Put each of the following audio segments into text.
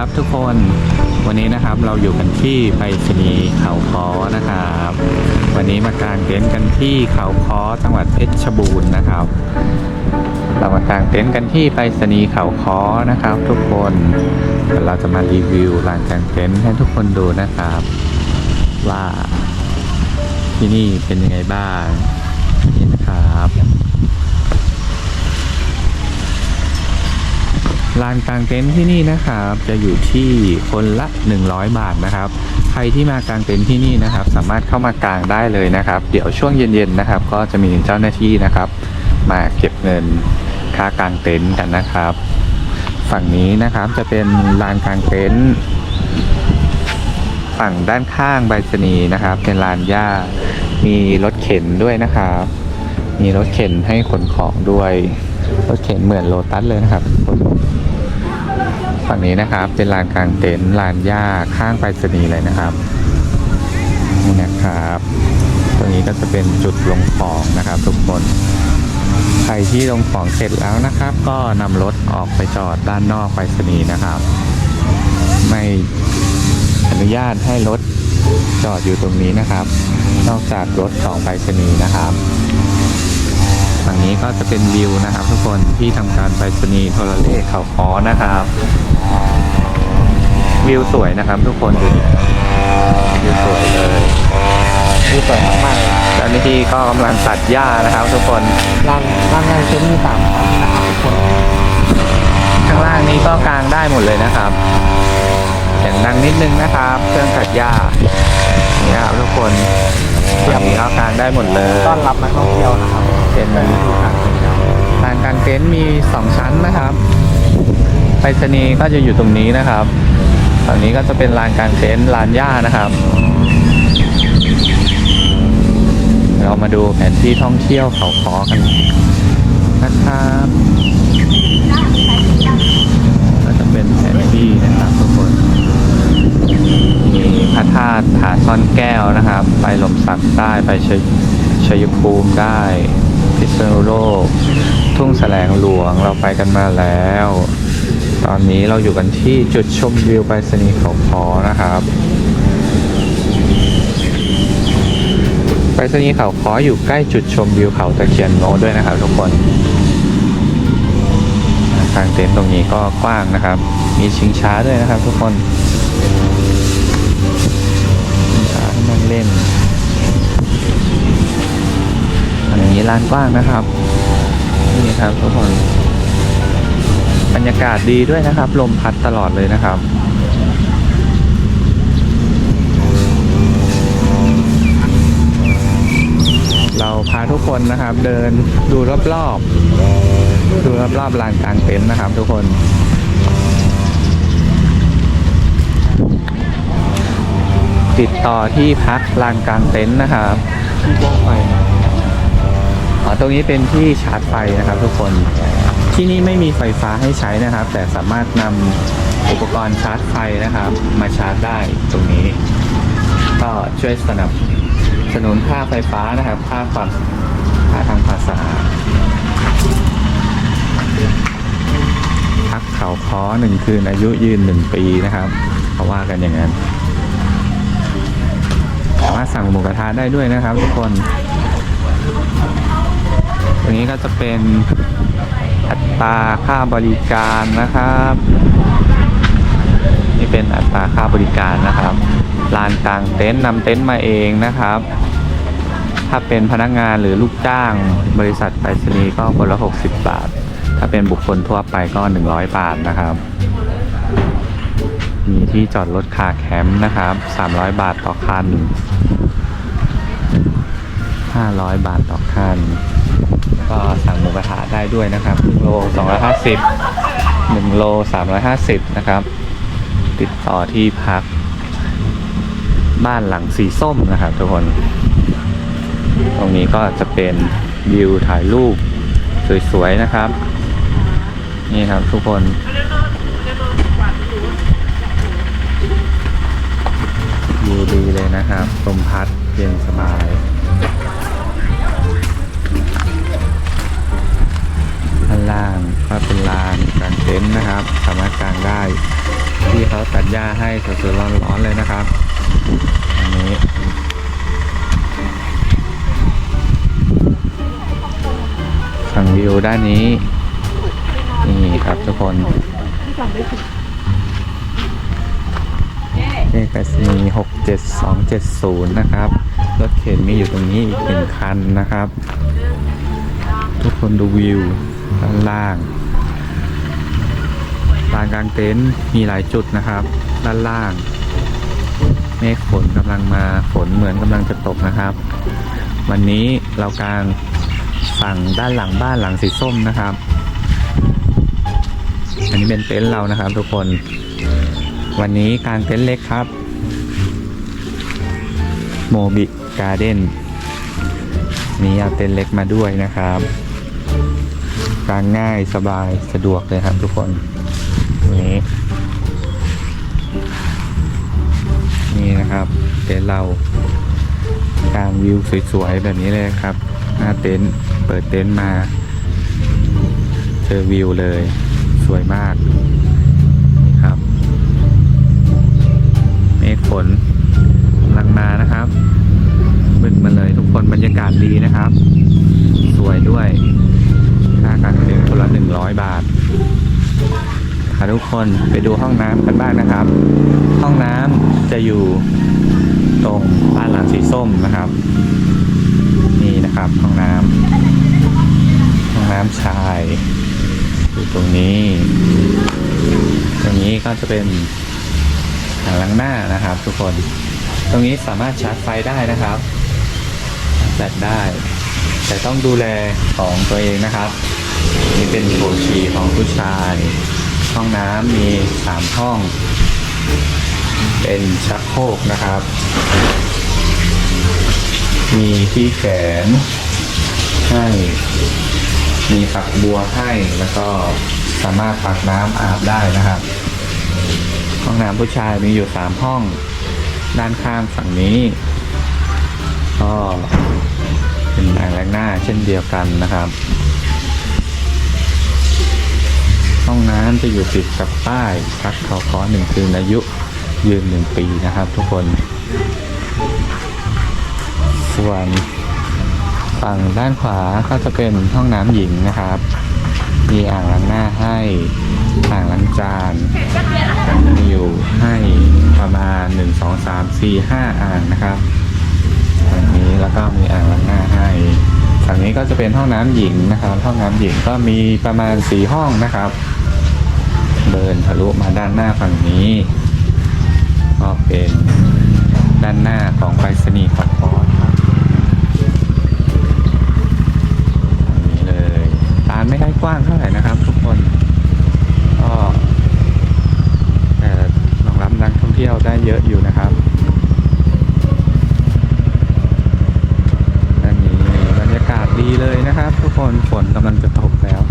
ครับทุกคนวันนี้นะครับเราอยู่กันที่ไปรษณีย์เขาค้อนะครับ วันนี้มากางเต็นท์กันที่เขาค้อจังหวัดเพชรบูรณ์นะครับ เรามากางเต็นท์กันที่ไปรษณีย์เขาค้อนะครับ ทุกคนเดี๋ยวเราจะมารีวิวลานกางเต็นท์ให้ทุกคนดูนะครับ ว่าที่นี่เป็นยังไงบ้างนี่นะครับ ลานกลางเต็นท์ที่นี่นะครับ จะอยู่ที่คนละ 100 บาทนะครับ ใครที่มากางเต็นท์ที่นี่นะครับ สามารถเข้ามากางได้เลยนะครับ เดี๋ยวช่วงเย็นๆนะครับ ก็จะมีเจ้าหน้าที่นะครับ มาเก็บเงินค่ากางเต็นท์กันนะครับ ฝั่งนี้นะครับจะเป็นลานกลางเต็นท์ฝั่งด้านข้างใบชนีนะครับ เป็นลานหญ้ามีรถเข็นด้วยนะครับ มีรถเข็นให้ขนของด้วยรถเข็นเหมือนโลตัสเลยนะครับ ฝั่งนี้นะครับ เป็นลานกลางเต็นท์ลานหญ้าข้างไปรษณีย์เลยนะครับนี่นะครับตรงนี้ก็จะเป็นจุดลงของนะครับทุกคนใครที่ลงของเสร็จแล้วนะครับ ก็นำรถออกไปจอดด้านนอกไปรษณีย์นะครับ ไม่อนุญาตให้รถจอดอยู่ตรงนี้นะครับ นอกจากรถของไปรษณีย์นะครับ ฝั่งนี้ก็จะเป็นวิวนะครับ ทุกคนที่ทำการไปรษณีย์โทรเลขเขาค้อนะครับ วิวสวยนะครับทุกคนดูดิวิวสวยเลยดูสวยมากๆเลยเจ้าหน้าที่ก็กำลังตัดหญ้านะครับ ทุกคนร้านร้านงานเซ็นมีสามชั้นนะครับทุกคนข้างล่างนี้ก็กางได้หมดเลยนะครับเสียงดังนิดนึงนะครับเครื่องตัดหญ้านี่ครับทุกคนฝั่งนี้ก็กางได้หมดเลยต้อนรับนักท่องเที่ยวนะครับ เป็นเป็นฤดูกาลเป็นแล้วลานกางเต็นท์มีสองชั้นนะครับไปรษณีย์ก็จะอยู่ตรงนี้นะครับฝั่งนี้ก็จะเป็นลานกางเต็นท์ลานหญ้านะครับ เรามาดูแผนที่ท่องเที่ยวเขาขอกันนะครับก็จะเป็นแผนที่นะครับทุกคนมีพระธาตุผาซ่อนแก้วนะครับ ไปหล่มสักได้ไปชัยชัยภูมิได้ พิษณุโลก ทุ่งแสลงหลวงเราไปกันมาแล้ว ตอนนี้เราอยู่กันที่จุดชมวิวไปรษณีย์เขาคอนะครับไปรษณีย์เขาคออยู่ใกล้จุดชมวิวเขาตะเคียนโนด้วยนะครับทุกคนทางเต็นท์ตรงนี้ก็กว้างนะครับ มีชิงช้าด้วยนะครับทุกคนชิงช้าให้นั่งเล่น นี้ลานกว้างนะครับ นี่ครับทุกคน บรรยากาศดีด้วยนะครับ ลมพัดตลอดเลยนะครับเราพาทุกคนนะครับ เดินดูรอบๆดูรอบๆลานกลางเต็นท์นะครับ ทุกคน ติดต่อที่พักลานกลางเต็นท์นะครับที่ว่องไฟนะ อ๋อตรงนี้เป็นที่ชาร์จไฟนะครับ ทุกคนที่นี่ไม่มีไฟฟ้าให้ใช้นะครับ แต่สามารถนำอุปกรณ์ชาร์จไฟนะครับ มาชาร์จได้ตรงนี้ ก็ช่วยสนับสนุนค่าไฟฟ้านะครับค่าความค่าทางภาษาพักเขาคอหนึ่งคืนอายุยืนหนึ่งปีนะครับเขาว่ากันอย่างนั้นสามารถสั่งหมูกระทะได้ด้วยนะครับ ทุกคน ตรงนี้ก็จะเป็นอัตราค่าบริการนะครับ นี่เป็นอัตราค่าบริการนะครับลานกลางเต็นท์นำเต็นท์มาเองนะครับ ถ้าเป็นพนักงานหรือลูกจ้างบริษัทไปรษณีย์ก็คนละ 60 บาท ถ้าเป็นบุคคลทั่วไปก็ 100 บาทนะครับ มีที่จอดรถคาแคมป์นะครับ 300 บาทต่อคัน 500 บาทต่อคัน ก็สั่งหมูกระทะได้ด้วยนะครับโล 250 1โล 350 นะครับ ติดต่อที่พัก บ้านหลังสีส้มนะครับทุกคน ตรงนี้ก็จะเป็นวิวถ่ายรูปสวยๆนะครับ นี่ครับทุกคนวิวดีเลยนะครับลมพัดเย็นสบาย ล่างก็เป็นลานกางเต็นท์นะครับ สามารถกางได้ที่เขาตัดหญ้าให้สดๆร้อนๆเลยนะครับอันนี้ฝั่งวิวด้านนี้ นี่ครับทุกคนเลขไปรษณีย์67270 นะครับ รถเข็นมีอยู่ตรงนี้อีกหนึ่งคันนะครับ ทุกคนดูวิว ด้านล่างลานกลางเต็นท์มีหลายจุดนะครับ ด้านล่าง เมฆฝนกำลังมาฝนเหมือนกำลังจะตกนะครับ วันนี้เรากางฝั่งด้านหลังบ้านหลังสีส้มนะครับ อันนี้เป็นเต็นท์เรานะครับ ทุกคน วันนี้กางเต็นท์เล็กครับโมบิการ์เด้นมีเอาเต็นท์เล็กมาด้วยนะครับ กางง่ายสบายสะดวกเลยครับทุกคนนี่นี่นะครับ เต็นท์เรากางวิวสวยๆแบบนี้เลยครับ หน้าเต็นท์เปิดเต็นท์มา เจอวิวเลย สวยมากครับเมฆฝนกำลังมานะครับบึ้นมาเลยทุกคนบรรยากาศดีนะครับ สวยด้วย กางเต็นคนละหนึ่งร้อยบาทค่ะทุกคนไปดูห้องน้ำกันบ้างนะครับ ห้องน้ำจะอยู่ตรงบ้านหลังสีส้มนะครับ นี่นะครับห้องน้ำห้องน้ำชายอยู่ตรงนี้ ตรงนี้ก็จะเป็นอ่างล้างหน้านะครับ ทุกคน ตรงนี้สามารถชาร์จไฟได้นะครับแบตได้ แต่ต้องดูแลของตัวเองนะครับ นี่เป็นโถฉี่ของผู้ชาย ห้องน้ำมีสามห้อง เป็นชักโครกนะครับ มีที่แขนให้มีฝักบัวให้แล้วก็สามารถตักน้ำอาบได้นะครับ ห้องน้ำผู้ชายมีอยู่สามห้อง ด้านข้างฝั่งนี้ ก็เป็นอ่างล้างหน้าเช่นเดียวกันนะครับ ห้องน้ำจะอยู่ติดกับป้ายพักเขาคอหนึ่งคืนอายุยืนหนึ่งปีนะครับ ทุกคน ส่วนฝั่งด้านขวาก็จะเป็นห้องน้ำหญิงนะครับ มีอ่างล้างหน้าให้อ่างล้างจาน มีอยู่ให้ประมาณ 1 2 3 4 5 อ่างนะครับฝั่งนี้แล้วก็มีอ่างล้างหน้าให้ฝั่งนี้ก็จะเป็นห้องน้ำหญิงนะครับ ห้องน้ำหญิงก็มีประมาณ 4 ห้องนะครับ เดินทะลุมาด้านหน้าฝั่งนี้ ก็เป็นด้านหน้าของไปรษณีย์ขอพรครับนี่เลยลานไม่ได้กว้างเท่าไหร่นะครับ ทุกคน ก็แต่รองรับนักท่องเที่ยวได้เยอะอยู่นะครับด้านนี้บรรยากาศดีเลยนะครับ ทุกคนฝนกำลังจะตกแล้ว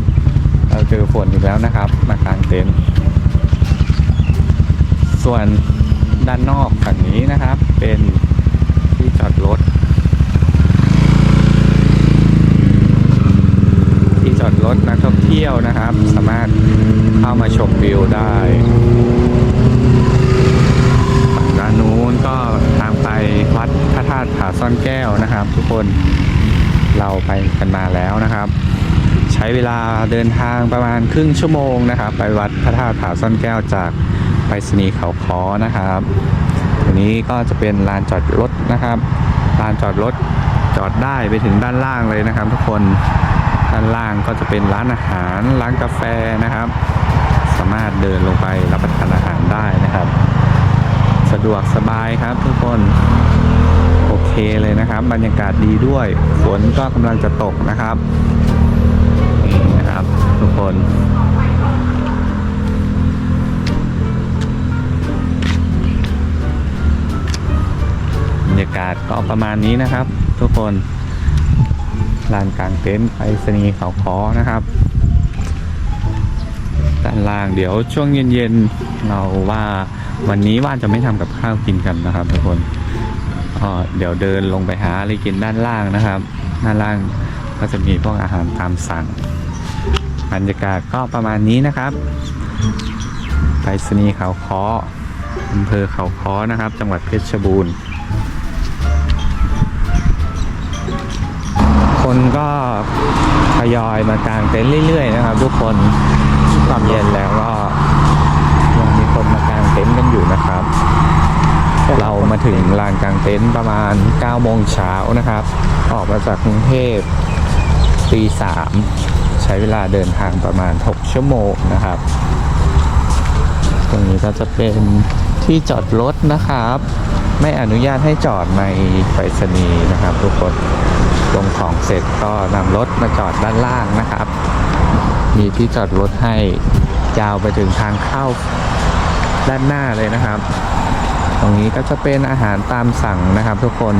เราเจอฝนอีกแล้วนะครับมากลางเต็นท์ส่วนด้านนอกฝั่งนี้นะครับ เป็นที่จอดรถที่จอดรถนักท่องเที่ยวนะครับ สามารถเข้ามาชมวิวได้ฝั่งด้านนู้นก็ทางไปวัดพระธาตุผาซ่อนแก้วนะครับ ทุกคนเราไปกันมาแล้วนะครับ ใช้เวลาเดินทางประมาณครึ่งชั่วโมงนะครับ ไปวัดพระธาตุผาซ่อนแก้วจากไปรษณีย์เขาคอนะครับตรงนี้ก็จะเป็นลานจอดรถนะครับลานจอดรถจอดได้ไปถึงด้านล่างเลยนะครับ ทุกคนด้านล่างก็จะเป็นร้านอาหารร้านกาแฟนะครับ สามารถเดินลงไปรับประทานอาหารได้นะครับ สะดวกสบายครับทุกคนโอเคเลยนะครับ บรรยากาศดีด้วยฝนก็กำลังจะตกนะครับ คน บรรยากาศก็ประมาณนี้นะครับ ทุกคนลานกลางเต็นท์ไปรษณีย์เขาคอนะครับด้านล่างเดี๋ยวช่วงเย็นๆเราว่าวันนี้ว่านจะไม่ทำกับข้าวกินกันนะครับ ทุกคนเดี๋ยวเดินลงไปหาอะไรกินด้านล่างนะครับ ด้านล่างก็จะมีพวกอาหารตามสั่ง บรรยากาศก็ประมาณนี้นะครับไปรษณีเขาค้ออำเภอเขาค้อนะครับ จังหวัดเพชรบูรณ์ คนก็ทยอยมากางเต็นท์เรื่อยๆนะครับ ทุกคนความเย็นแล้วก็ยังมีคนมากางเต็นท์กันอยู่นะครับ เรามาถึงลานกางเต็นท์ประมาณ9โมงเช้านะครับ ออกมาจากกรุงเทพตีสาม ใช้เวลาเดินทางประมาณ 6 ชั่วโมงนะครับ ตรงนี้ก็จะเป็นที่จอดรถนะครับ ไม่อนุญาตให้จอดในไปรษณีย์นะครับ ทุกคนลงของเสร็จก็นำรถมาจอดด้านล่างนะครับ มีที่จอดรถให้ยาวไปถึงทางเข้าด้านหน้าเลยนะครับ ตรงนี้ก็จะเป็นอาหารตามสั่งนะครับ ทุกคน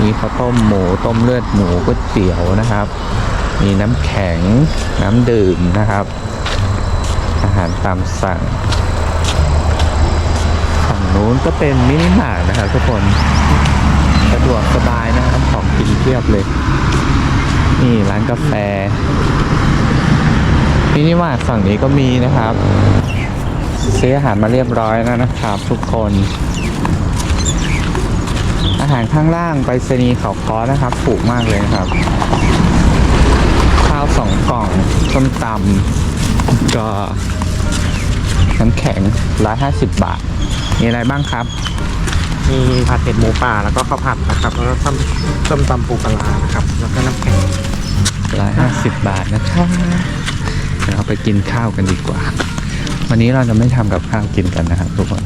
มีข้าวต้มหมูต้มเลือดหมูก๋วยเตี๋ยวนะครับ มีน้ำแข็งน้ำดื่มนะครับ อาหารตามสั่งฝั่งนู้นก็เป็นมินิมาร์ทนะครับ ทุกคนสะดวกสบายนะครับของกินเพียบเลย นี่ร้านกาแฟมินิมาร์ทฝั่งนี้ก็มีนะครับซื้ออาหารมาเรียบร้อยแล้วนะครับ ทุกคน อาหารข้างล่างไปรษณีย์เขาคอนะครับ ถูกมากเลยครับ ข้าวสองกล่องส้มตำก็น้ำแข็งร้อยห้าสิบบาท มีอะไรบ้างครับ มีผัดเผ็ดหมูป่าแล้วก็ข้าวผัดนะครับ แล้วก็ส้มส้มตำปูปลาร้านะครับ แล้วก็น้ำแข็งร้อยห้าสิบบาทนะครับเดี๋ยวเราไปกินข้าวกันดีกว่า วันนี้เราจะไม่ทำกับข้าวกินกันนะครับทุกคน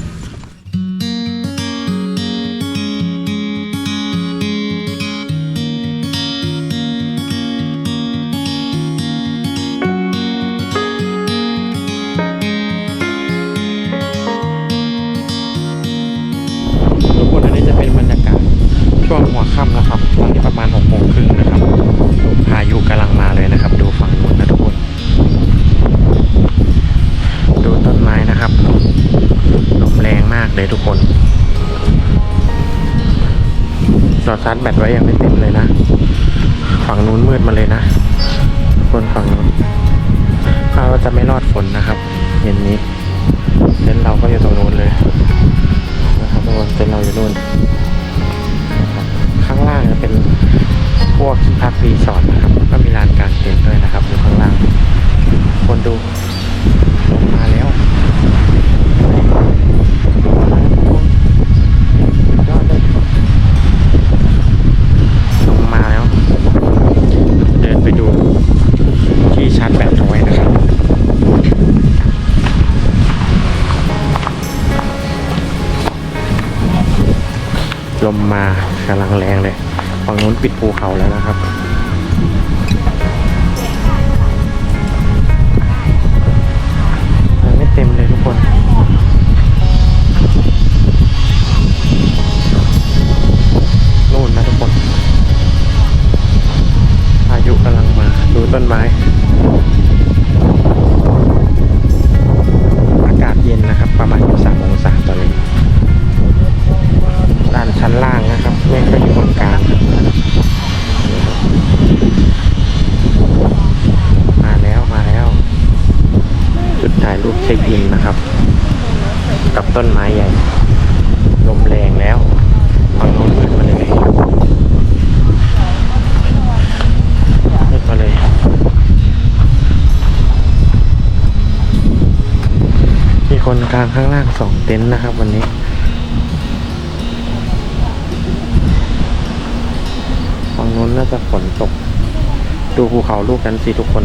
จอดชาร์จแบตไว้ยังไม่เต็มเลยนะ ฝั่งนู้นมืดมาเลยนะคนฝั่งนู้นคาดว่าจะไม่รอดฝนนะครับเย็นนี้เต็นท์เราก็อยู่ตรงนู้นเลยนะครับทุกคนเต็นท์เราอยู่นู่นข้างล่างจะเป็นพวกที่พักรีสอร์ทนะครับแล้วก็มีลานกลางเต็นท์ด้วยนะครับอยู่ข้างล่าง คนดูลงมาแล้ว มมากำลังแรงเลยฝั่งนู้นปิดภูเขาแล้วนะครับ คนกลางข้างล่างสองเต็นท์นะครับ วันนี้ ฝั่งนู้นน่าจะฝนตก ดูภูเขาลูกนั้นสิทุกคน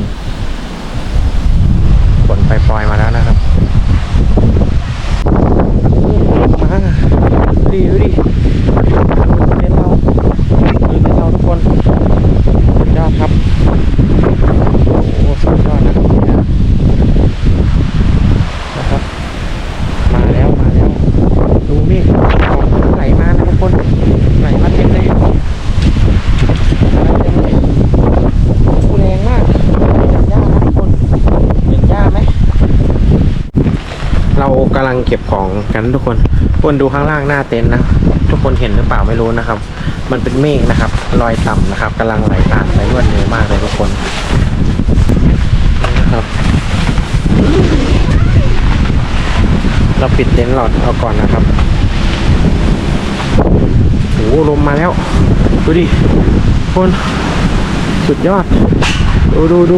ฝนปล่อยๆมาแล้วนะครับมาดีดูดิเล่นเราดูเล่นเราทุกคนสุดยอดครับ โอ้สุดยอดนะครับเนี่ยนะครับ มาแล้วมาแล้ว ดูเมฆไหลมานะทุกคน ไหลมาเต็มเลย แรงมากเห็นหญ้านะทุกคนเห็นหญ้าไหม เรากำลังเก็บของกันทุกคนทุกคนดูข้างล่างหน้าเต็นท์นะทุกคนเห็นหรือเปล่าไม่รู้นะครับ มันเป็นเมฆนะครับลอยต่ำนะครับกำลังไหลผ่านไปรวดเร็วมากเลยทุกคนนี่นะครับ เราปิดเต็นท์เราเอาก่อนนะครับโอ้ลมมาแล้ว ดูดิคนสุดยอด ดูดูดู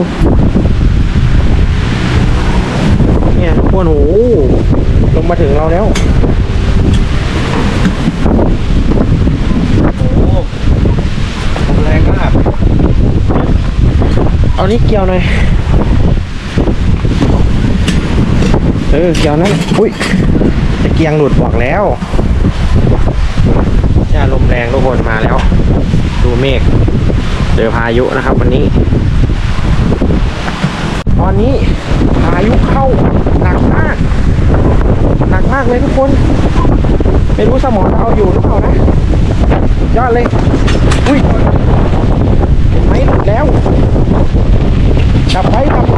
เนี่ยทุกคนโอ้โหลงมาถึงเราแล้วโอ้ลมแรงมาก เอานี้เกี่ยวหน่อย เออ เกี่ยวนั่นอุ้ย จะเกียงหลุดบอกแล้วเนี่ลมแรงทุกคนมาแล้ว ดูเมฆ เจอพายุนะครับวันนี้ ตอนนี้พายุเข้า มากหนักมากเลยทุกคน ไม่รู้สมองจะเอาอยู่หรือเปล่านะยอดเลย อุ้ยเห็นไหมหลุดแล้วดับไฟดับไฟ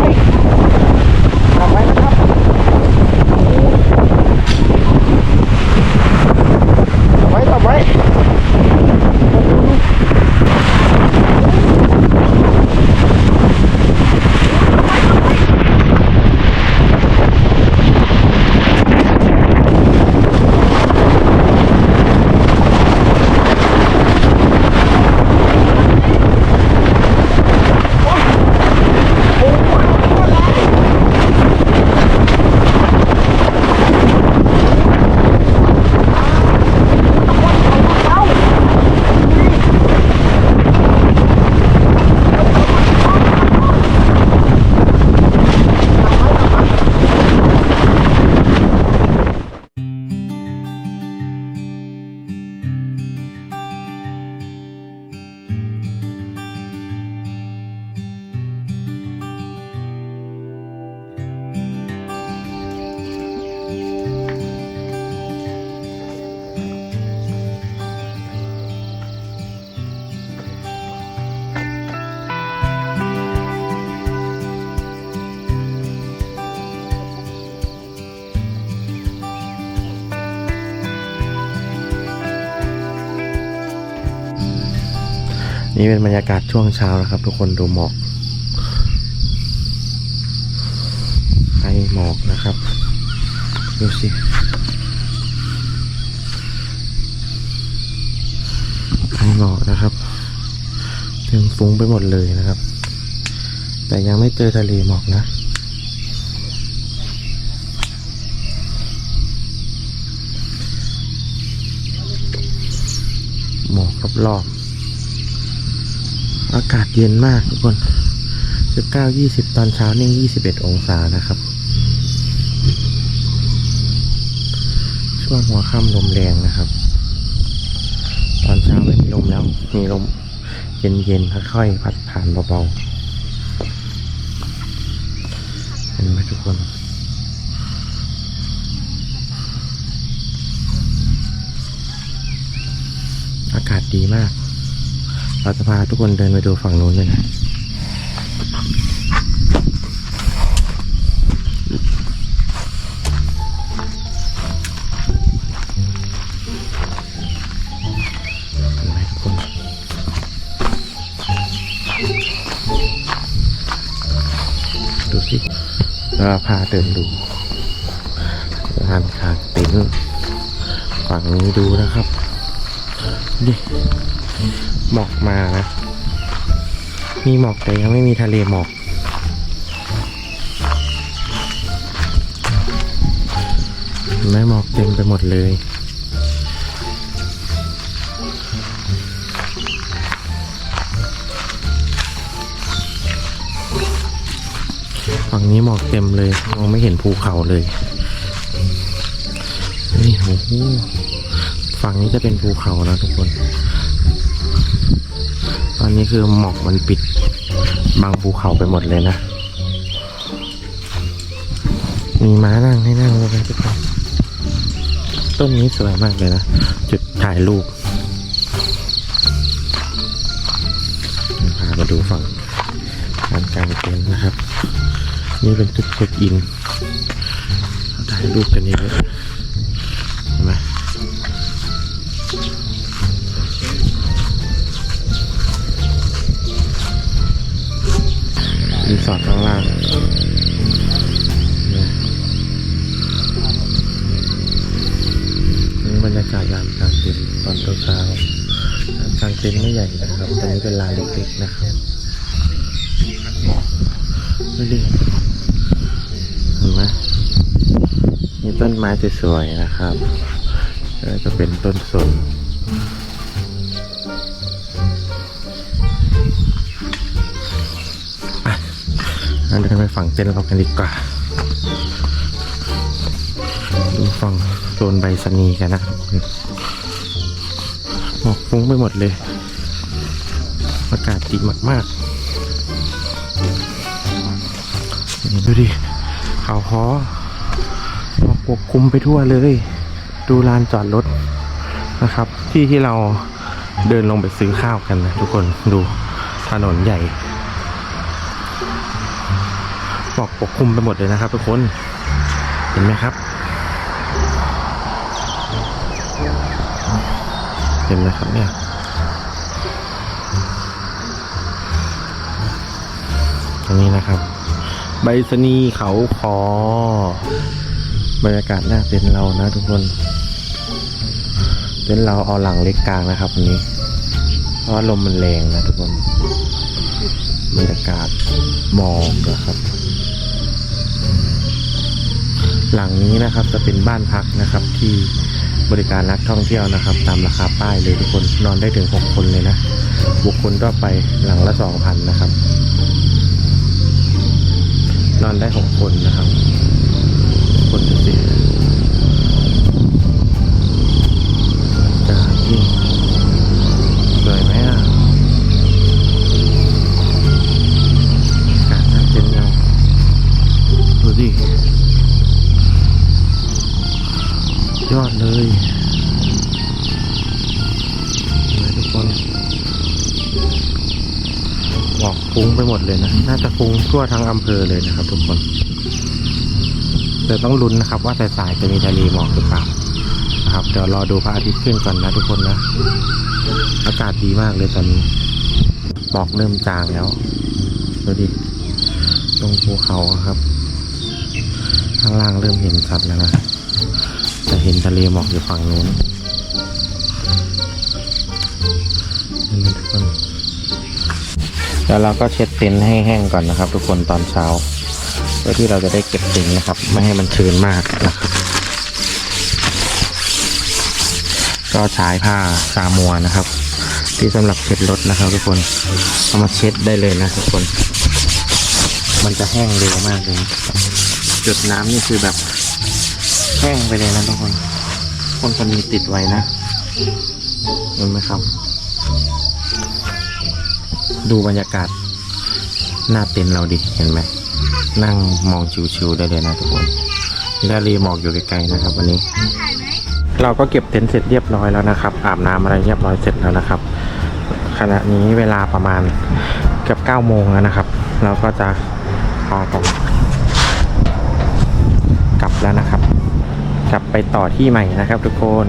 ดับไฟนะครับ นี่เป็นบรรยากาศช่วงเช้านะครับ ทุกคนดูหมอกไอหมอกนะครับ ดูสิไอหมอกนะครับเต็มฟุ้งไปหมดเลยนะครับ แต่ยังไม่เจอทะเลหมอกนะหมอกรอบๆากาศเย็นมากทุกคน 19 20 ตอนเช้านี่21 องศานะครับ ช่วงหัวค่ำลมแรงนะครับ ตอนเช้าไม่มีลมแล้ว มีลมเย็นๆค่อยๆพัดผ่านเบาๆ เห็นไหมทุกคนอากาศดีมาก เราจะพาทุกคนเดินไปดูฝั่งนู้นเลยนะดูสิเราพาเดินดูลานคางต็นท์ฝั่งนี้ดูนะครับดิ หมอกมานะ มีหมอกแต่ยังไม่มีทะเลหมอกเห็นไหมอกเต็มไปหมดเลย ฝั่งนี้หมอกเต็มเลยมองไม่เห็นภูเขาเลยนี่โอ้โหฝั่งนี้จะเป็นภูเขานะทุกคน นนี้คือหมอกมันปิดบังภูเขาไปหมดเลยนะ มีม้านั่งให้นั่งเลยทุกคนต้นนี้สวยมากเลยนะ จุดถ่ายรูปพามาดูฝั่งการกางเต็นท์นะครับ นี่เป็นจุดเช็คอินถ่ายรูปกันเยอะ รีสอร์ทข้างล่างนะากาศยามกลางเต็นตอนเช้าๆลานกลางเต็นท์ไม่ใหญ่นะครับตรงนี้เป็นลานเล็กๆนะครับดูดิเห็นไหมมีต้นไม้สวยๆนะครับแล้วก็เป็นต้นสน เราเดินไปฝั่งเต็นท์เรากันดีกว่า ดูฝั่งโซนใบสนีกันนะหมอกฟุ้งไปหมดเลย อากาศดีมากๆ ดูดิเขาฮอหมอกปกคลุมไปทั่วเลย ดูลานจอดรถนะครับ ที่ที่เราเดินลงไปซื้อข้าวกันนะทุกคนดูถนนใหญ่ หมอกปกคลุมไปหมดเลยนะครับทุกคน เห็นไหมครับ เห็นไหมครับเนี่ยตรงนี้นะครับ ใบสนีเขาคอบรรยากาศหน้าเต็นเรานะทุกคน เต็นเราเอาหลังเล็กกลางนะครับวันนี้เพราะลมมันแรงนะทุกคนบรรยากาศหมอกนะครับ หลังนี้นะครับจะเป็นบ้านพักนะครับที่บริการนักท่องเที่ยวนะครับ ตามราคาป้ายเลยทุกคนนอนได้ถึง 6 คนเลยนะ บุคคลก็ไปหลังละ 2,000 นะครับ นอนได้ 6 คนนะครับ คนดูสิบรรยากาศที่สวยไหมอะอากาศน่าเจ็นเงาดูดิ ยอดเลยเห็นไหมทุกคนหมอกฟุ้งไปหมดเลยนะ น่าจะฟุ้งทั่วทั้งอำเภอเลยนะครับ ทุกคน แต่ต้องลุ้นนะครับ ว่าสายๆจะมีทะเลหมอกหรือเปล่านะครับ เดี๋ยวรอดูพระอาทิตย์ขึ้นก่อนนะทุกคนนะ อากาศดีมากเลยตอนนี้หมอกเริ่มจางแล้วดูดิ ตรงภูเขาครับ ข้างล่างเริ่มเห็นชัดแล้วนะ จะเห็นทะเลหมอกอยู่ฝั่งนู้นนไหมทุกคนแล้วเราก็เช็ดเต็นท์ให้แห้งก่อนนะครับ ทุกคนตอนเช้าเพื่อที่เราจะได้เก็บเต็นท์นะครับ ไม่ให้มันชื้นมากนะครับก็ใช้ผ้าซามัวนะครับ ที่สำหรับเช็ดรถนะครับ ทุกคนเอามาเช็ดได้เลยนะทุกคน มันจะแห้งเร็วมากเลยจุดน้ำนี่คือแบบ แห้งไปเลยนะทุกคนคนคนนี้ติดไว้นะเห็นไหมครับ ดูบรรยากาศ หน้าเต็นท์เราดิเห็นไหมนั่งมองชิวๆได้เลยนะทุกคนทะเลหมอกอยู่ไกลๆนะครับ วันนี้ เราก็เก็บเต็นท์เสร็จเรียบร้อยแล้วนะครับ อาบน้ำอะไรเรียบร้อยเสร็จแล้วนะครับ ขณะนี้เวลาประมาณเกือบเก้าโมงแล้วนะครับ เราก็จะพากันกลับแล้วนะครับ กลับไปต่อที่ใหม่นะครับทุกคน